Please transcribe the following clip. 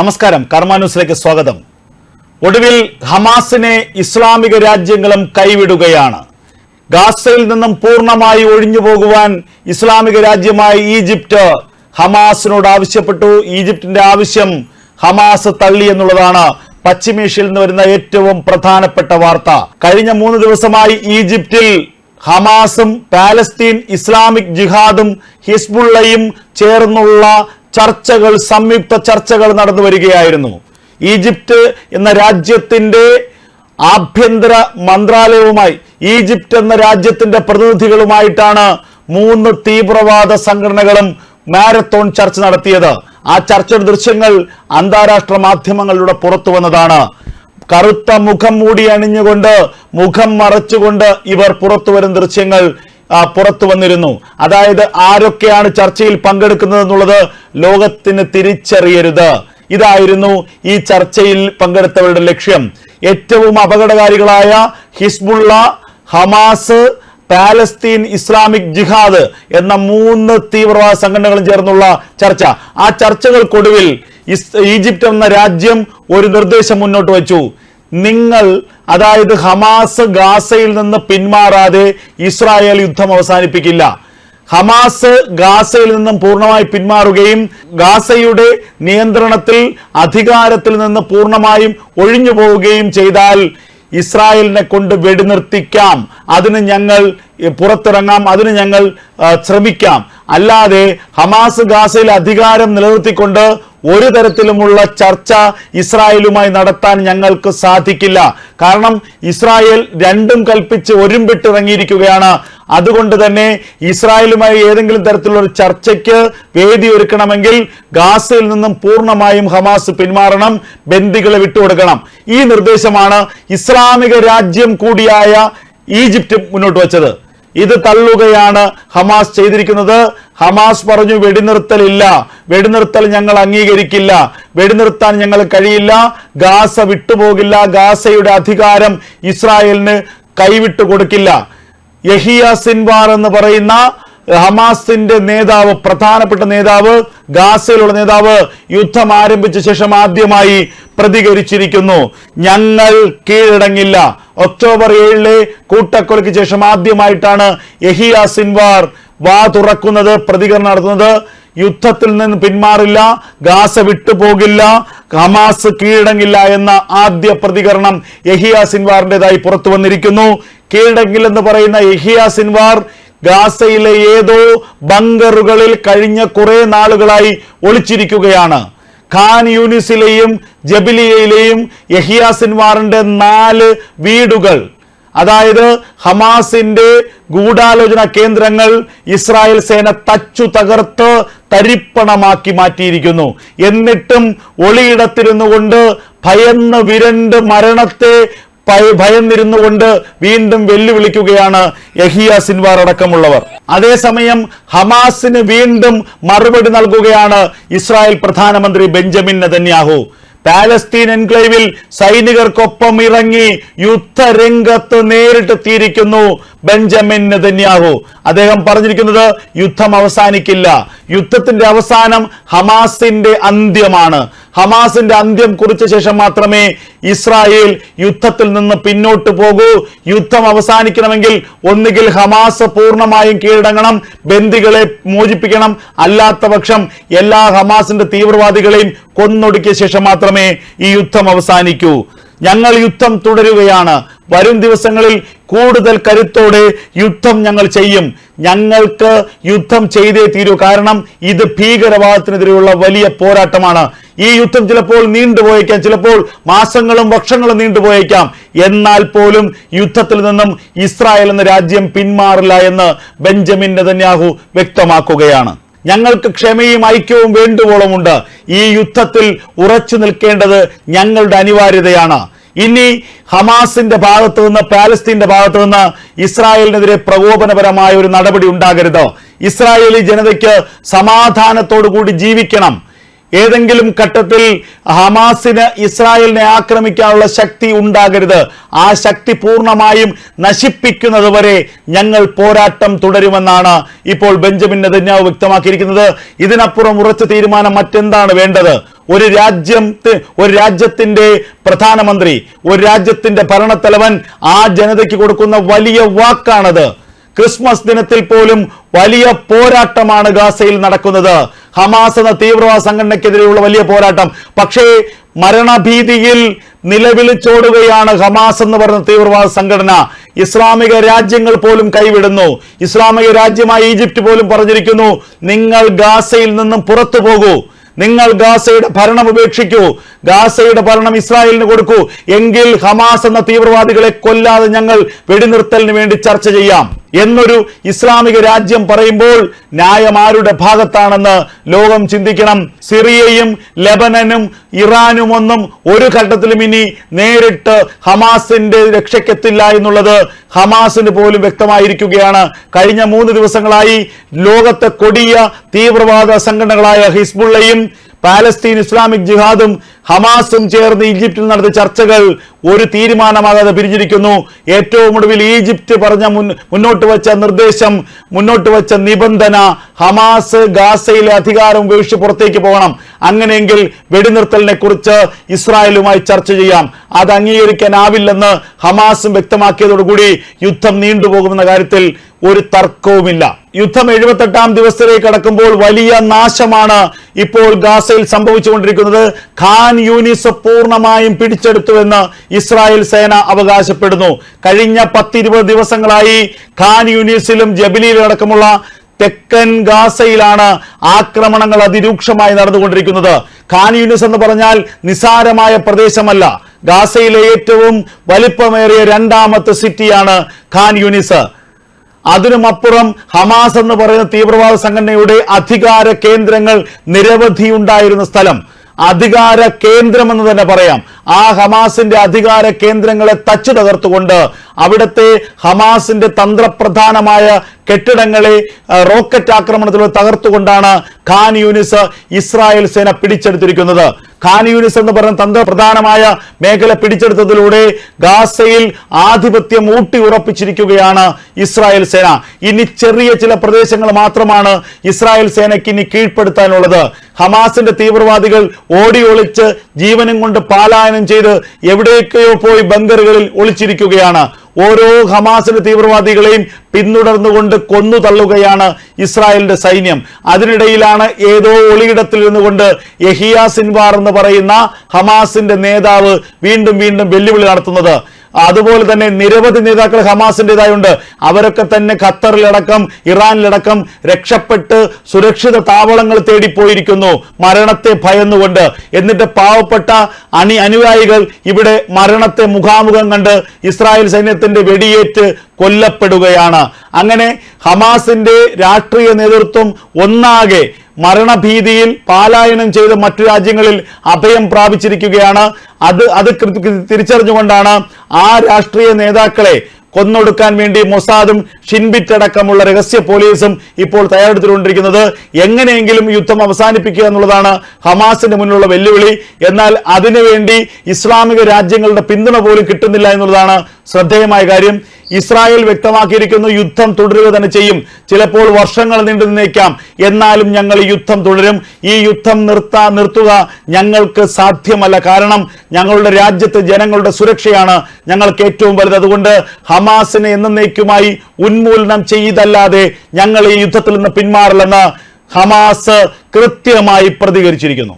നമസ്കാരം. കർമാന്യൂസിലേക്ക് സ്വാഗതം. ഒടുവിൽ ഹമാസിനെ ഇസ്ലാമിക രാജ്യങ്ങളും കൈവിടുകയാണ്. ഗാസയിൽ നിന്നും പൂർണമായി ഒഴിഞ്ഞു പോകുവാൻ ഇസ്ലാമിക രാജ്യമായ ഈജിപ്റ്റ് ഹമാസിനോട് ആവശ്യപ്പെട്ടു. ഈജിപ്തിന്റെ ആവശ്യം ഹമാസ് തള്ളി എന്നുള്ളതാണ് പശ്ചിമേഷ്യയിൽ നിന്ന് വരുന്ന ഏറ്റവും പ്രധാനപ്പെട്ട വാർത്ത. കഴിഞ്ഞ മൂന്ന് ദിവസമായി ഈജിപ്തിൽ ഹമാസും പാലസ്തീൻ ഇസ്ലാമിക് ജിഹാദും ഹിസ്ബുള്ളയും ചേർന്നുള്ള ചർച്ചകൾ സംയുക്ത ചർച്ചകൾ നടന്നു വരികയായിരുന്നു. ഈജിപ്റ്റ് എന്ന രാജ്യത്തിന്റെ ആഭ്യന്തര മന്ത്രാലയവുമായി ഈജിപ്റ്റ് എന്ന രാജ്യത്തിന്റെ പ്രതിനിധികളുമായിട്ടാണ് മൂന്ന് തീവ്രവാദ സംഘടനകളും മാരത്തോൺ ചർച്ച നടത്തിയത്. ആ ചർച്ചയുടെ ദൃശ്യങ്ങൾ അന്താരാഷ്ട്ര മാധ്യമങ്ങളിലൂടെ പുറത്തു വന്നതാണ്. കറുത്ത മുഖം മൂടി അണിഞ്ഞുകൊണ്ട് മുഖം മറച്ചുകൊണ്ട് ഇവർ പുറത്തു വരുന്ന ദൃശ്യങ്ങൾ പുറത്തു വന്നിരുന്നു. അതായത് ആരൊക്കെയാണ് ചർച്ചയിൽ പങ്കെടുക്കുന്നത് എന്നുള്ളത് ലോകത്തിന് തിരിച്ചറിയരുത്. ഇതായിരുന്നു ഈ ചർച്ചയിൽ പങ്കെടുത്തവരുടെ ലക്ഷ്യം. ഏറ്റവും അപകടകാരികളായ Hezbollah Hamas Palestine Islamic Jihad എന്ന മൂന്ന് തീവ്രവാദ സംഘടനകളും ചേർന്നുള്ള ചർച്ച. ആ ചർച്ചകൾക്കൊടുവിൽ ഈജിപ്റ്റ് എന്ന രാജ്യം ഒരു നിർദ്ദേശം മുന്നോട്ട് വച്ചു. നിങ്ങൾ അതായത് ഹമാസ് ഗാസയിൽ നിന്ന് പിന്മാറാതെ ഇസ്രായേൽ യുദ്ധം അവസാനിപ്പിക്കില്ല. ഹമാസ് ഗാസയിൽ നിന്നും പൂർണമായി പിന്മാറുകയും ഗാസയുടെ നിയന്ത്രണത്തിൽ അധികാരത്തിൽ നിന്ന് പൂർണമായും ഒഴിഞ്ഞു പോവുകയും ചെയ്താൽ ഇസ്രായേലിനെ കൊണ്ട് വെടിനിർത്തിക്കാം. അതിന് ഞങ്ങൾ പുറത്തിറങ്ങാം. അതിന് ഞങ്ങൾ ശ്രമിക്കാം. അല്ലാതെ ഹമാസ് ഗാസയിൽ അധികാരം നിലനിർത്തിക്കൊണ്ട് ഒരു തരത്തിലുമുള്ള ചർച്ച ഇസ്രായേലുമായി നടത്താൻ ഞങ്ങൾക്ക് സാധിക്കില്ല. കാരണം ഇസ്രായേൽ രണ്ടും കൽപ്പിച്ച് ഒരുമ്പിട്ടിറങ്ങിയിരിക്കുകയാണ്. അതുകൊണ്ട് തന്നെ ഇസ്രായേലുമായി ഏതെങ്കിലും തരത്തിലുള്ള ഒരു ചർച്ചയ്ക്ക് വേദി ഒരുക്കണമെങ്കിൽ ഗാസയിൽ നിന്നും പൂർണമായും ഹമാസ് പിന്മാറണം ബന്ദികളെ വിട്ടുകൊടുക്കണം. ഈ നിർദ്ദേശമാണ് ഇസ്ലാമിക രാജ്യം കൂടിയായ ഈജിപ്റ്റ് മുന്നോട്ട് വച്ചത്. ഇത് തള്ളുകയാണ് ഹമാസ് ചെയ്തിരിക്കുന്നത്. ഹമാസ് പറഞ്ഞു വെടിനിർത്തലില്ല. വെടിനിർത്തൽ ഞങ്ങൾ അംഗീകരിക്കില്ല. വെടിനിർത്താൻ ഞങ്ങൾ കഴിയില്ല. ഗാസ വിട്ടുപോകില്ല. ഗാസയുടെ അധികാരം ഇസ്രായേലിന് കൈവിട്ടു കൊടുക്കില്ല യഹിയ സിൻവാർ എന്ന് പറയുന്ന ഹമാസിന്റെ നേതാവ് പ്രധാനപ്പെട്ട നേതാവ് ഗാസയിലുള്ള നേതാവ് യുദ്ധം ആരംഭിച്ച ശേഷം ആദ്യമായി പ്രതികരിച്ചിരിക്കുന്നു. ഞങ്ങൾ കീഴടങ്ങില്ല. ഒക്ടോബർ ഏഴിലെ കൂട്ടക്കൊലയ്ക്ക് ശേഷം ആദ്യമായിട്ടാണ് യഹിയ സിൻവാർ വാ തുറക്കുന്നത് പ്രതികരണം നടത്തുന്നത്. യുദ്ധത്തിൽ നിന്ന് പിന്മാറില്ല ഗാസ വിട്ടുപോകില്ല ഹമാസ് കീഴടങ്ങില്ല എന്ന ആദ്യ പ്രതികരണം യഹിയ സിൻവാറിന്റെതായി പുറത്തു വന്നിരിക്കുന്നു. കീഴടങ്ങില്ലെന്ന് പറയുന്ന യഹിയ സിൻവാർ ഗാസയിലെ ഏതോ ബങ്കറുകളിൽ കഴിഞ്ഞ കുറെ നാളുകളായി ഒളിച്ചിരിക്കുകയാണ്. ഖാൻ യൂനിസിലെയും ജബിലിയയിലെയും യഹിയ സിൻവാറിന്റെ നാല് വീടുകൾ അതായത് ഹമാസിന്റെ ഗൂഢാലോചന കേന്ദ്രങ്ങൾ ഇസ്രായേൽ സേന തച്ചു തകർത്ത് തരിപ്പണമാക്കി മാറ്റിയിരിക്കുന്നു. എന്നിട്ടും ഒളിയിടത്തിരുന്നു കൊണ്ട് ഭയന്ന് വിരണ്ട് മരണത്തെ ഭയന്നിരുന്നു കൊണ്ട് വീണ്ടും വെല്ലുവിളിക്കുകയാണ് യഹിയ സിൻവാർ അടക്കമുള്ളവർ. അതേസമയം ഹമാസിന് വീണ്ടും മറുപടി നൽകുകയാണ് ഇസ്രായേൽ പ്രധാനമന്ത്രി ബെഞ്ചമിൻ നെതന്യാഹു. പാലസ്തീൻ എൻക്ലേവിൽ സൈനികർക്കൊപ്പം ഇറങ്ങി യുദ്ധരംഗത്ത് നേരിട്ടെത്തിയിരിക്കുന്നു ബെഞ്ചമിൻ നെതന്യാഹു. അദ്ദേഹം പറഞ്ഞിരിക്കുന്നത് യുദ്ധം അവസാനിക്കില്ല. യുദ്ധത്തിന്റെ അവസാനം ഹമാസിന്റെ അന്ത്യമാണ്. ഹമാസിന്റെ അന്ത്യം കുറിച്ച ശേഷം മാത്രമേ ഇസ്രായേൽ യുദ്ധത്തിൽ നിന്ന് പിന്നോട്ട് പോകൂ. യുദ്ധം അവസാനിക്കണമെങ്കിൽ ഒന്നുകിൽ ഹമാസ് പൂർണമായും കീഴടങ്ങണം ബന്ദികളെ മോചിപ്പിക്കണം. അല്ലാത്ത പക്ഷം എല്ലാ ഹമാസിന്റെ തീവ്രവാദികളെയും കൊന്നൊടുക്കിയ ശേഷം മാത്രമേ ഈ യുദ്ധം അവസാനിക്കൂ. ഞങ്ങൾ യുദ്ധം തുടരുകയാണ്. വരും ദിവസങ്ങളിൽ കൂടുതൽ കരുത്തോടെ യുദ്ധം ഞങ്ങൾ ചെയ്യും. ഞങ്ങൾക്ക് യുദ്ധം ചെയ്തേ തീരൂ. കാരണം ഇത് ഭീകരവാദത്തിനെതിരെയുള്ള വലിയ പോരാട്ടമാണ്. ഈ യുദ്ധം ചിലപ്പോൾ നീണ്ടുപോയേക്കാം. ചിലപ്പോൾ മാസങ്ങളും വർഷങ്ങളും നീണ്ടുപോയേക്കാം. എന്നാൽ പോലും യുദ്ധത്തിൽ നിന്നും ഇസ്രായേൽ എന്ന രാജ്യം പിന്മാറില്ല എന്ന് ബെഞ്ചമിൻ നെതന്യാഹു വ്യക്തമാക്കുകയാണ്. ഞങ്ങൾക്ക് ക്ഷമയും ഐക്യവും വേണ്ടുവോളമുണ്ട്. ഈ യുദ്ധത്തിൽ ഉറച്ചു നിൽക്കേണ്ടത് ഞങ്ങളുടെ അനിവാര്യതയാണ്. ഇനി ഹമാസിന്റെ ഭാഗത്ത് നിന്ന് പാലസ്തീന്റെ ഭാഗത്ത് നിന്ന് ഇസ്രായേലിനെതിരെ പ്രകോപനപരമായ ഒരു നടപടി ഉണ്ടാകരുത്. ഇസ്രായേലി ജനതയ്ക്ക് സമാധാനത്തോടു കൂടി ജീവിക്കണം. ഏതെങ്കിലും ഘട്ടത്തിൽ ഹമാസിന് ഇസ്രായേലിനെ ആക്രമിക്കാനുള്ള ശക്തി ഉണ്ടാകരുത്. ആ ശക്തി പൂർണമായും നശിപ്പിക്കുന്നത് വരെ ഞങ്ങൾ പോരാട്ടം തുടരുമെന്നാണ് ഇപ്പോൾ ബെഞ്ചമിൻ നെതന്യാഹു വ്യക്തമാക്കിയിരിക്കുന്നത്. ഇതിനപ്പുറം ഉറച്ച തീരുമാനം മറ്റെന്താണ് വേണ്ടത്? ഒരു രാജ്യം ഒരു രാജ്യത്തിന്റെ പ്രധാനമന്ത്രി ഒരു രാജ്യത്തിന്റെ ഭരണത്തലവൻ ആ ജനതയ്ക്ക് കൊടുക്കുന്ന വലിയ വാക്കാണത്. ക്രിസ്മസ് ദിനത്തിൽ പോലും വലിയ പോരാട്ടമാണ് ഗാസയിൽ നടക്കുന്നത്. ഹമാസ് എന്ന തീവ്രവാദ സംഘടനയ്ക്കെതിരെയുള്ള വലിയ പോരാട്ടം. പക്ഷേ മരണഭീതിയിൽ നിലവിളിച്ചോടുകയാണ് ഹമാസ് എന്ന് പറയുന്ന തീവ്രവാദ സംഘടന. ഇസ്ലാമിക രാജ്യങ്ങൾ പോലും കൈവിടുന്നു. ഇസ്ലാമിക രാജ്യമായ ഈജിപ്റ്റ് പോലും പറഞ്ഞിരിക്കുന്നു നിങ്ങൾ ഗാസയിൽ നിന്നും പുറത്തു പോകൂ നിങ്ങൾ ഗാസയുടെ ഭരണം ഉപേക്ഷിക്കൂ. ഗാസയുടെ ഭരണം ഇസ്രായേലിന് കൊടുക്കൂ. എങ്കിൽ ഹമാസ് എന്ന തീവ്രവാദികളെ കൊല്ലാതെ ഞങ്ങൾ വെടിനിർത്തലിന് വേണ്ടി ചർച്ച ചെയ്യാം. എന്നൊരു ഇസ്ലാമിക രാജ്യം പറയുമ്പോൾ ന്യായം ആരുടെ ഭാഗത്താണെന്ന് ലോകം ചിന്തിക്കണം. സിറിയയും ലെബനനും ഇറാനും ഒന്നും ഒരു ഘട്ടത്തിലും ഇനി നേരിട്ട് ഹമാസിന്റെ രക്ഷയ്ക്കെത്തില്ല എന്നുള്ളത് ഹമാസിന് പോലും വ്യക്തമായിരിക്കുകയാണ്. കഴിഞ്ഞ മൂന്ന് ദിവസങ്ങളായി ലോകത്തെ കൊടിയ തീവ്രവാദ സംഘടനകളായ ഹിസ്ബുള്ളയും പാലസ്തീൻ ഇസ്ലാമിക് ജിഹാദും ഹമാസും ചേർന്ന് ഈജിപ്തിൽ നടത്തിയ ചർച്ചകൾ ഒരു തീരുമാനമാകാതെ പിരിഞ്ഞിരിക്കുന്നു. ഏറ്റവും ഒടുവിൽ ഈജിപ്ത് പറഞ്ഞ മുന്നോട്ട് വച്ച നിർദ്ദേശം മുന്നോട്ട് വച്ച നിബന്ധന ഹമാസ് ഗാസയിലെ അധികാരം ഉപേക്ഷിച്ച് പുറത്തേക്ക് പോകണം. അങ്ങനെയെങ്കിൽ വെടിനിർത്തലിനെ കുറിച്ച് ഇസ്രായേലുമായി ചർച്ച ചെയ്യാം. അത് അംഗീകരിക്കാനാവില്ലെന്ന് ഹമാസും വ്യക്തമാക്കിയതോടുകൂടി യുദ്ധം നീണ്ടുപോകുമെന്ന കാര്യത്തിൽ ഒരു തർക്കവുമില്ല. യുദ്ധം എഴുപത്തെട്ടാം ദിവസത്തിലേക്ക് കടക്കുമ്പോൾ വലിയ നാശമാണ് ഇപ്പോൾ ഗാസയിൽ സംഭവിച്ചുകൊണ്ടിരിക്കുന്നത്. ഖാൻ യൂനിസ് പൂർണമായും പിടിച്ചെടുത്തുവെന്ന് ഇസ്രായേൽ സേന അവകാശപ്പെടുന്നു. കഴിഞ്ഞ പത്തിരുപത് ദിവസങ്ങളായി ഖാൻ യൂനിസിലും ജബിലിയിലും അടക്കമുള്ള തെക്കൻ ഗാസയിലാണ് ആക്രമണങ്ങൾ അതിരൂക്ഷമായി നടന്നുകൊണ്ടിരിക്കുന്നത്. ഖാൻ യൂനിസ് എന്ന് പറഞ്ഞാൽ നിസാരമായ പ്രദേശമല്ല. ഗാസയിലെ ഏറ്റവും വലിപ്പമേറിയ രണ്ടാമത്തെ സിറ്റിയാണ് ഖാൻ യൂനിസ്. അതിനുമപ്പുറം ഹമാസ് എന്ന് പറയുന്ന തീവ്രവാദ സംഘടനയുടെ അധികാര കേന്ദ്രങ്ങൾ നിരവധി ഉണ്ടായിരുന്ന സ്ഥലം. അധികാര കേന്ദ്രമെന്ന് തന്നെ പറയാം. ആ ഹമാസിന്റെ അധികാര കേന്ദ്രങ്ങളെ തച്ചു തകർത്തുകൊണ്ട് അവിടുത്തെ ഹമാസിന്റെ തന്ത്രപ്രധാനമായ കെട്ടിടങ്ങളെ റോക്കറ്റ് ആക്രമണത്തിലൂടെ തകർത്തുകൊണ്ടാണ് ഖാൻ യൂനിസ് ഇസ്രായേൽ സേന പിടിച്ചെടുത്തിരിക്കുന്നത്. ഖാൻ യൂനിസ് എന്ന് പറഞ്ഞ തന്ത്രപ്രധാനമായ മേഖല പിടിച്ചെടുത്തതിലൂടെ ഗാസയിൽ ആധിപത്യം ഊട്ടി ഉറപ്പിച്ചിരിക്കുകയാണ് ഇസ്രായേൽ സേന. ഇനി ചെറിയ ചില പ്രദേശങ്ങൾ മാത്രമാണ് ഇസ്രായേൽ സേനയ്ക്ക് ഇനി കീഴ്പ്പെടുത്താനുള്ളത്. ഹമാസിന്റെ തീവ്രവാദികൾ ഓടി ഒളിച്ച് ജീവനും കൊണ്ട് പാലായനം ചെയ്ത് എവിടേക്കോ പോയി ബങ്കറുകളിൽ ഒളിച്ചിരിക്കുകയാണ്. ഓരോ ഹമാസിന്റെ തീവ്രവാദികളെയും പിന്തുടർന്നുകൊണ്ട് കൊന്നു തള്ളുകയാണ് ഇസ്രായേലിന്റെ സൈന്യം. അതിനിടയിലാണ് ഏതോ ഒളിയിടത്തിൽ നിന്നുകൊണ്ട് യഹിയ സിൻവാർ എന്ന് പറയുന്ന ഹമാസിന്റെ നേതാവ് വീണ്ടും വീണ്ടും വെല്ലുവിളി നടത്തുന്നത്. അതുപോലെ തന്നെ നിരവധി നേതാക്കൾ ഹമാസിന്റെതായുണ്ട് അവരൊക്കെ തന്നെ ഖത്തറിലടക്കം ഇറാനിലടക്കം രക്ഷപ്പെട്ട് സുരക്ഷിത താവളങ്ങൾ തേടിപ്പോയിരിക്കുന്നു. മരണത്തെ ഭയന്നുകൊണ്ട്. എന്നിട്ട് പാവപ്പെട്ട അണി അനുയായികൾ ഇവിടെ മരണത്തെ മുഖാമുഖം കണ്ട് ഇസ്രായേൽ സൈന്യത്തിന്റെ വെടിയേറ്റ് കൊല്ലപ്പെടുകയാണ്. അങ്ങനെ ഹമാസിന്റെ രാഷ്ട്രീയ നേതൃത്വം ഒന്നാകെ മരണഭീതിയിൽ പാലായനം ചെയ്ത് മറ്റു രാജ്യങ്ങളിൽ അഭയം പ്രാപിച്ചിരിക്കുകയാണ്. അത് അത് തിരിച്ചറിഞ്ഞുകൊണ്ടാണ് ആ രാഷ്ട്രീയ നേതാക്കളെ കൊന്നൊടുക്കാൻ വേണ്ടി മൊസാദും ഷിൻബിറ്റ് അടക്കമുള്ള രഹസ്യ പോലീസും ഇപ്പോൾ തയ്യാറെടുത്തുകൊണ്ടിരിക്കുന്നത് എങ്ങനെയെങ്കിലും യുദ്ധം അവസാനിപ്പിക്കുക എന്നുള്ളതാണ് ഹമാസിന്റെ മുന്നിലുള്ള വെല്ലുവിളി. എന്നാൽ അതിനുവേണ്ടി ഇസ്ലാമിക രാജ്യങ്ങളുടെ പിന്തുണ പോലും കിട്ടുന്നില്ല എന്നുള്ളതാണ് ശ്രദ്ധേയമായ കാര്യം ഇസ്രായേൽ വ്യക്തമാക്കിയിരിക്കുന്നു യുദ്ധം തുടരുക തന്നെ ചെയ്യും. ചിലപ്പോൾ വർഷങ്ങൾ നീണ്ടു നിന്നേക്കാം. എന്നാലും ഞങ്ങൾ ഈ യുദ്ധം തുടരും. ഈ യുദ്ധം നിർത്താ നിർത്തുക ഞങ്ങൾക്ക് സാധ്യമല്ല. കാരണം ഞങ്ങളുടെ രാജ്യത്തെ ജനങ്ങളുടെ സുരക്ഷയാണ് ഞങ്ങൾക്ക് ഏറ്റവും വലുത്. അതുകൊണ്ട് ഹമാസിനെ എന്നേക്കുമായി ഉന്മൂലനം ചെയ്തല്ലാതെ ഞങ്ങൾ ഈ യുദ്ധത്തിൽ നിന്ന് പിന്മാറില്ലെന്ന് ഹമാസ് കൃത്യമായി പ്രതികരിച്ചിരിക്കുന്നു.